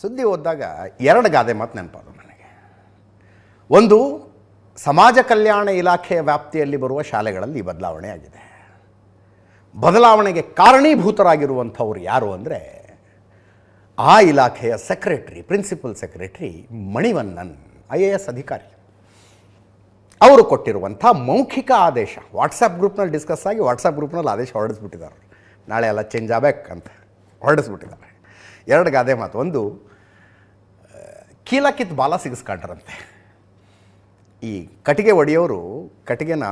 ಸುದ್ದಿ ಓದಿದಾಗ ಎರಡು ಗಾದೆ ಮಾತು ನೆನಪಾದವು ನನಗೆ. ಒಂದು, ಸಮಾಜ ಕಲ್ಯಾಣ ಇಲಾಖೆಯ ವ್ಯಾಪ್ತಿಯಲ್ಲಿ ಬರುವ ಶಾಲೆಗಳಲ್ಲಿ ಈ ಬದಲಾವಣೆ ಆಗಿದೆ. ಬದಲಾವಣೆಗೆ ಕಾರಣೀಭೂತರಾಗಿರುವಂಥವ್ರು ಯಾರು ಅಂದರೆ, ಆ ಇಲಾಖೆಯ secretary, principal secretary Manivannan I A S ಅಧಿಕಾರಿ. ಅವರು ಕೊಟ್ಟಿರುವಂಥ ಮೌಖಿಕ ಆದೇಶ ವಾಟ್ಸಪ್ ಗ್ರೂಪ್ನಲ್ಲಿ ಡಿಸ್ಕಸ್ ಆಗಿ ವಾಟ್ಸಪ್ ಗ್ರೂಪ್ನಲ್ಲಿ ಆದೇಶ ಹೊರಡಿಸ್ಬಿಟ್ಟಿದ್ದಾರೆ. ನಾಳೆ ಎಲ್ಲ ಚೇಂಜ್ ಆಗಬೇಕಂತ ಹೊರಡಿಸ್ಬಿಟ್ಟಿದ್ದಾರೆ. ಎರಡು ಗಾದೆ ಮಾತು. ಒಂದು ಕೀಲಕ್ಕಿತ್ತು ಕೀಲ ಕಿತ್ತು ಬಾಲ ಸಿಗಿಸ್ಕೊಂಡ್ರಂತೆ. ಈ ಕಟ್ಟಿಗೆ ಒಡೆಯೋರು ಕಟ್ಟಿಗೆನ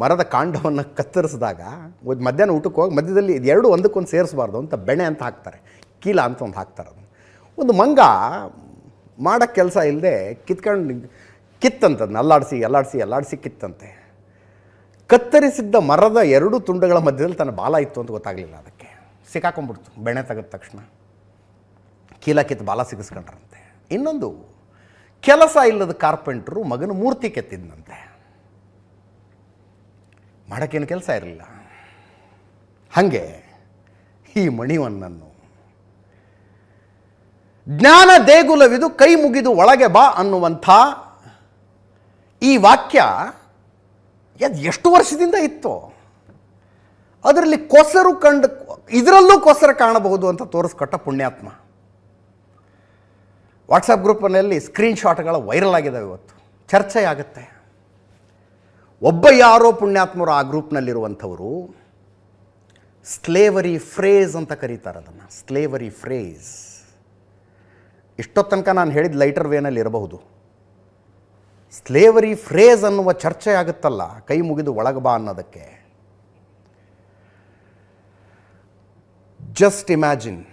ಮರದ ಕಾಂಡವನ್ನು ಕತ್ತರಿಸಿದಾಗ ಒಂದು ಮಧ್ಯಾಹ್ನ ಊಟಕ್ಕೆ ಹೋಗಿ ಮಧ್ಯದಲ್ಲಿ ಇದು ಎರಡು ಒಂದಕ್ಕೊಂದು ಸೇರಿಸಬಾರ್ದು ಅಂತ ಬೆಣೆ ಅಂತ ಹಾಕ್ತಾರೆ. ಕೀಲ ಅಂತ ಒಂದು ಹಾಕ್ತಾರೆ ಅದು ಒಂದು ಮಂಗ ಮಾಡೋಕ್ಕೆ ಕೆಲಸ ಇಲ್ಲದೆ ಕಿತ್ಕೊಂಡು ಕಿತ್ತಂತದ್ದು ಅಲ್ಲಾಡಿಸಿ ಅಲ್ಲಾಡಿಸಿ ಅಲ್ಲಾಡಿಸಿ ಕಿತ್ತಂತೆ. ಕತ್ತರಿಸಿದ್ದ ಮರದ ಎರಡು ತುಂಡುಗಳ ಮಧ್ಯದಲ್ಲಿ ತನ್ನ ಬಾಲ ಇತ್ತು ಅಂತ ಗೊತ್ತಾಗಲಿಲ್ಲ ಅದಕ್ಕೆ. ಸಿಕ್ಕಾಕೊಂಡ್ಬಿಡ್ತು. ಬೆಣೆ ತೆಗೆದ ತಕ್ಷಣ. ಕೀಲ ಬಾಲ ಸಿಗಿಸ್ಕೊಂಡ್ರಂತೆ. ಇನ್ನೊಂದು, ಕೆಲಸ ಇಲ್ಲದ ಕಾರ್ಪೆಂಟ್ರು ಮಗನ ಮೂರ್ತಿ ಕೆತ್ತಿದ್ನಂತೆ. ಮಾಡೋಕ್ಕೇನು ಕೆಲಸ ಇರಲಿಲ್ಲ. ಹಾಗೆ ಈ ಮಣಿವನ್ನನ್ನು ಜ್ಞಾನ ದೇಗುಲವಿದು ಕೈ ಮುಗಿದು ಒಳಗೆ ಬಾ ಅನ್ನುವಂಥ ಈ ವಾಕ್ಯ ಅದು ಎಷ್ಟು ವರ್ಷದಿಂದ ಇತ್ತು, ಅದರಲ್ಲಿ ಕೊಸರು ಕಂಡು, ಇದರಲ್ಲೂ ಕೊಸರು ಕಾಣಬಹುದು ಅಂತ ತೋರಿಸ್ಕೊಟ್ಟ ಪುಣ್ಯಾತ್ಮ. ವಾಟ್ಸಪ್ ಗ್ರೂಪ್ನಲ್ಲಿ ಸ್ಕ್ರೀನ್ಶಾಟ್ಗಳು ವೈರಲ್ ಆಗಿದ್ದಾವೆ ಇವತ್ತು. ಚರ್ಚೆ ಆಗುತ್ತೆ. ಒಬ್ಬ ಯಾರೋ ಪುಣ್ಯಾತ್ಮರು ಆ ಗ್ರೂಪ್ನಲ್ಲಿರುವಂಥವರು ಸ್ಲೇವರಿ ಫ್ರೇಸ್ ಅಂತ ಕರೀತಾರೆ ಅದನ್ನು. Slavery phrase. ಇಷ್ಟೊತ್ತನಕ ತನಕ ನಾನು ಹೇಳಿದ ಲೈಟರ್ ವೇನಲ್ಲಿ ಇರಬಹುದು. ಸ್ಲೇವರಿ ಫ್ರೇಸ್ ಅನ್ನುವ ಚರ್ಚೆ ಆಗುತ್ತಲ್ಲ, ಕೈ ಮುಗಿದು ಒಳಗೆ ಬಾ ಅನ್ನೋದಕ್ಕೆ. Just imagine.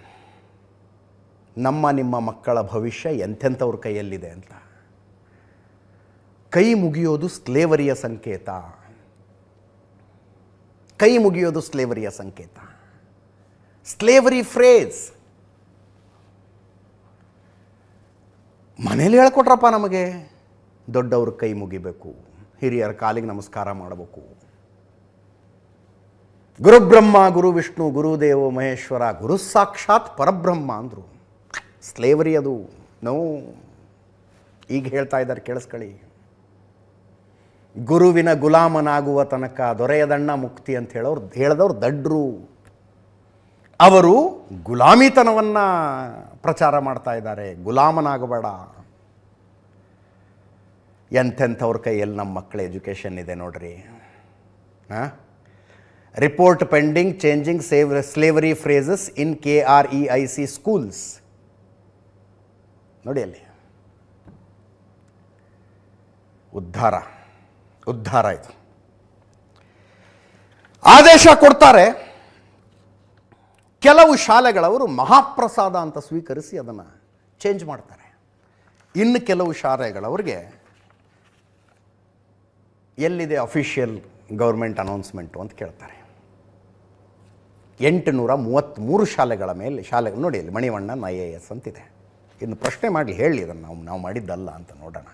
ನಮ್ಮ ನಿಮ್ಮ ಮಕ್ಕಳ ಭವಿಷ್ಯ ಎಂಥೆಂಥವ್ರ ಕೈಯಲ್ಲಿದೆ ಅಂತ. ಕೈ ಮುಗಿಯೋದು ಸ್ಲೇವರಿಯ ಸಂಕೇತ. ಕೈ ಮುಗಿಯೋದು ಸ್ಲೇವರಿಯ ಸಂಕೇತ. Slavery phrase. ಮನೇಲಿ ಹೇಳ್ಕೊಟ್ರಪ್ಪ ನಮಗೆ, ದೊಡ್ಡವ್ರ ಕೈ ಮುಗಿಬೇಕು, ಹಿರಿಯರ ಕಾಲಿಗೆ ನಮಸ್ಕಾರ ಮಾಡಬೇಕು. ಗುರುಬ್ರಹ್ಮ, ಗುರು ವಿಷ್ಣು, ಗುರುದೇವ, ಮಹೇಶ್ವರ, ಗುರು ಸಾಕ್ಷಾತ್ ಪರಬ್ರಹ್ಮ ಅಂದರು. ಸ್ಲೇವರಿ ಅದು. ನೋ ಈಗ ಹೇಳ್ತಾ ಇದ್ದಾರೆ, ಕೇಳಿಸ್ಕೊಳ್ಳಿ. ಗುರುವಿನ ಗುಲಾಮನಾಗುವ ತನಕ ದೊರೆಯದಣ್ಣ ಮುಕ್ತಿ ಅಂತ ಹೇಳೋರು, ಹೇಳಿದವ್ರು ದಡ್ರು. ಅವರು ಗುಲಾಮಿತನವನ್ನು ಪ್ರಚಾರ ಮಾಡ್ತಾ ಇದ್ದಾರೆ. ಗುಲಾಮನಾಗಬೇಡ. ಎಂಥೆಂಥವ್ರ ಕೈಯಲ್ಲಿ ನಮ್ಮ ಮಕ್ಕಳ ಎಜುಕೇಷನ್ ಇದೆ ನೋಡ್ರಿ. ಹಾಂ report pending, changing, save slavery phrases in K R E I C schools ನೋಡಿ ಅಲ್ಲಿ. ಉದ್ಧಾರ ಉದ್ಧಾರ ಇದು. ಆದೇಶ ಕೊಡ್ತಾರೆ. ಕೆಲವು ಶಾಲೆಗಳವರು ಮಹಾಪ್ರಸಾದ ಅಂತ ಸ್ವೀಕರಿಸಿ ಅದನ್ನು ಚೇಂಜ್ ಮಾಡ್ತಾರೆ. ಇನ್ನು ಕೆಲವು ಶಾಲೆಗಳವ್ರಿಗೆ ಎಲ್ಲಿದೆ ಅಫಿಷಿಯಲ್ ಗೌರ್ಮೆಂಟ್ ಅನೌನ್ಸ್ಮೆಂಟು ಅಂತ ಕೇಳ್ತಾರೆ. ಎಂಟುನೂರ ಮೂವತ್ತ್ಮೂರು ಶಾಲೆಗಳ ಮೇಲೆ ಶಾಲೆ ನೋಡಿ ಅಲ್ಲಿ ಮಣಿವಣ್ಣನ್ ಐ ಎ ಎಸ್ ಅಂತಿದೆ. ಇನ್ನು ಪ್ರಶ್ನೆ ಮಾಡಲಿ ಹೇಳಿ ಇದನ್ನು ನಾವು ನಾವು ಮಾಡಿದ್ದಲ್ಲ ಅಂತ ನೋಡೋಣ.